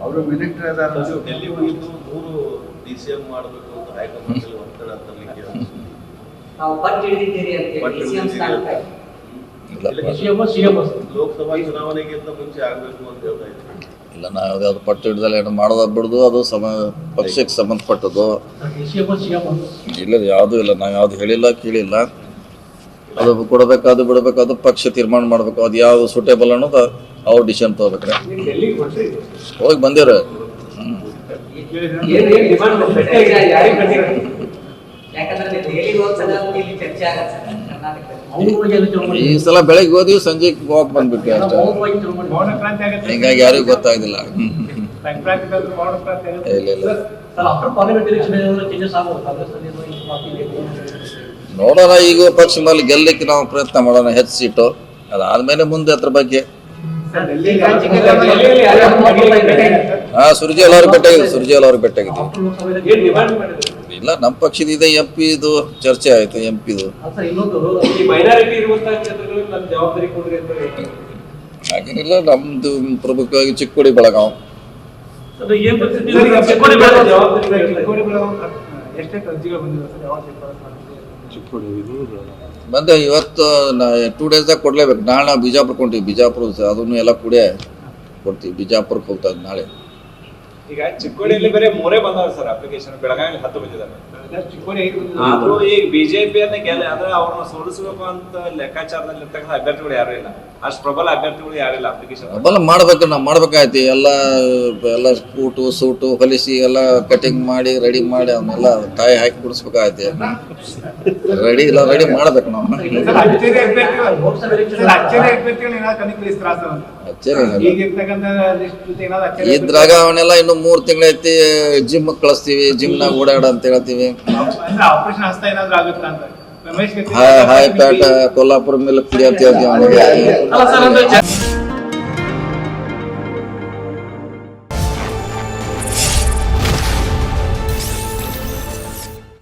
ಅವರು ಮಿನಿಸ್ಟರ್ ಅದಾರ. ನೀವು ಡೆಲ್ಲಿ ಹೋಗಿದ್ದು ಮೂರು ಡಿ ಸಿ ಎಂ ಮಾಡಬೇಕು ಅಂತ ಹೈಕಮಾಂಡ್ ಅಲ್ಲಿ ಒತ್ತಡ ತರಲಿಕ್ಕೆ ನಾವು ಪಟ್ಟು ಹಿಡಿದಿದ್ದೀರಿ ಅಂತ ಪಟ್ಟು ಹೇಳಿ ಸಿಎಂ ಸ್ಥಾನಕ್ಕೆ ಇಲ್ಲ ಲೋಕಸಭಾ ಚುನಾವಣೆಗಿಂತ ಮುಂಚೆ ಆಗ್ಬೇಕು ಅಂತ ಹೇಳ್ತಾ ಇದ್ರು ಇಲ್ಲ ನಾವು ಯಾವ್ದು ಪಟ್ಟು ಹಿಡ್ದಲ್ಲ ಏನು ಮಾಡೋದು ಬಿಡುದು ಅದು ಸಮ ಪಕ್ಷಕ್ಕೆ ಸಂಬಂಧಪಟ್ಟದ್ದು. ಇಲ್ಲ ಯಾವುದು ಇಲ್ಲ ನಾವು ಯಾವ್ದು ಹೇಳಿಲ್ಲ ಕೇಳಿಲ್ಲ. ಅದು ಕೊಡಬೇಕಾದು ಬಿಡಬೇಕಾದು ಪಕ್ಷ ತೀರ್ಮಾನ ಮಾಡ್ಬೇಕು. ಅದು ಯಾವ್ದು ಸೂಟೇಬಲ್ ಅನ್ನೋದು ಅವ್ರ ಡಿಸಿಷನ್ ತಗೋಬೇಕ್ರೆ. ಹೋಗಿ ಬಂದಿರ ಈ ಸಲ ಬೆಳಗ್ಗೆ ಹೋದ್ವಿ ಸಂಜೆ ಹೋಗಿ ಬಂದ್ಬಿಟ್ಟು ಅಷ್ಟೇ. ಹಿಂಗಾಗಿ ಯಾರಿಗೂ ಗೊತ್ತಾಗಿಲ್ಲ ಹ್ಮ್, ಹ್ಮ್, ಹ್ಮ್. ಇಲ್ಲ ಇಲ್ಲ ನೋಡೋಣ ಈಗ ಪಕ್ಷ ಮೇಲೆ ಗೆಲ್ಲಕ್ಕೆ ನಾವು ಪ್ರಯತ್ನ ಮಾಡೋಣ, ಹೆಚ್ಚು ಸೀಟು. ಅದಾದ್ಮೇಲೆ ಮುಂದೆ ಅದ್ರ ಬಗ್ಗೆ. ಹಾ ಸುರ್ಜೇವಲ್ ಅವ್ರಿಗೆ ಭೇಟಿಯಾಗಿದೆ ಸುರ್ಜೇವಲ್ ಅವ್ರಿಗೆ ಭೇಟಿಯಾಗಿದೆ ಇಲ್ಲ ನಮ್ಮ ಪಕ್ಷದ ಇದೆ, ಎಂ ಪಿ ಇದು ಚರ್ಚೆ ಆಯ್ತು, ಎಂ ಪಿದು. ಹಾಗೇನಿಲ್ಲ, ನಮ್ದು ಪ್ರಮುಖವಾಗಿ ಚಿಕ್ಕೋಡಿ ಬೆಳಗಾವ್. ಎಷ್ಟೇ ಬಂದೆ, ಇವತ್ತು ಟೂ ಡೇಸ್ದಾಗ ಕೊಡ್ಲೇಬೇಕು. ನಾಳೆ ನಾವು ಬಿಜಾಪುರ ಕೊಂತೀವಿ ಬಿಜಾಪುರ ಅದನ್ನು ಎಲ್ಲ ಕೂಡೇ ಕೊಡ್ತೀವಿ. ಬಿಜಾಪುರಕ್ಕೆ ಹೋಗ್ತಾ ನಾಳೆ. ಈಗ ಚಿಕ್ಕೋಡಿಯಲ್ಲಿ ಬರೀ ಮೂರೇ ಬಂದಾರ ಸರ್ ಅಪ್ಲಿಕೇಶನ್ ಬೆಳಗಾವಿ ಹತ್ತು ಬಂದಿದ್ದಾರೆ. ಆದ್ರೂ ಈಗ ಬಿಜೆಪಿಯನ್ನ ಗೆಲ್ಲ ಅಂದ್ರೆ ಅವ್ರನ್ನ ಸೋಲಿಸಬೇಕು ಅಂತ ಲೆಕ್ಕಾಚಾರದಲ್ಲಿ ಇರ್ತಕ್ಕಂಥ ಅಭ್ಯರ್ಥಿಗಳು ಯಾರು ಇಲ್ಲ. ಅಷ್ಟು ಪ್ರಬಲ ಅಭ್ಯರ್ಥಿಗಳು ಯಾರಿಲ್ಲ ಅಪ್ಲಿಕೇಶನ್ ಪ್ರಬಲ ಮಾಡ್ಬೇಕು ನಾವು ಮಾಡ್ಬೇಕಾಯ್ತಿ. ಎಲ್ಲ ಎಲ್ಲ ಕೂಟು ಸೂಟು ಹೊಲಿಸಿ ಎಲ್ಲ ಕಟಿಂಗ್ ಮಾಡಿ ರೆಡಿ ಮಾಡಿ ಅವನ್ನೆಲ್ಲ ತಾಯಿ ಹಾಕಿ ಬಿಡಿಸ್ಬೇಕಾಯ್ತಿ ರೆಡಿ ಇಲ್ಲ ರೆಡಿ ಮಾಡ್ಬೇಕು ನಾವು. ಅಚ್ಚರಿ ಇದ್ರಾಗ ಅವನ್ನೆಲ್ಲ ಇನ್ನು ಮೂರ್ ತಿಂಗಳೈತಿ ಜಿಮ್ ಕಳಿಸ್ತೀವಿ ಜಿಮ್ನಾಗ ಓಡಾಡ ಅಂತ ಹೇಳ್ತೀವಿ. ಹಾಯ್ ಹಾಯ್ ಪ್ಯಾಟ ಕೊಲ್ಲಾಪುರ ಮೇಲೆ ಕುಡಿ ಅಂತ ಹೇಳ್ತೀವಿ ಅವನಿಗೆ.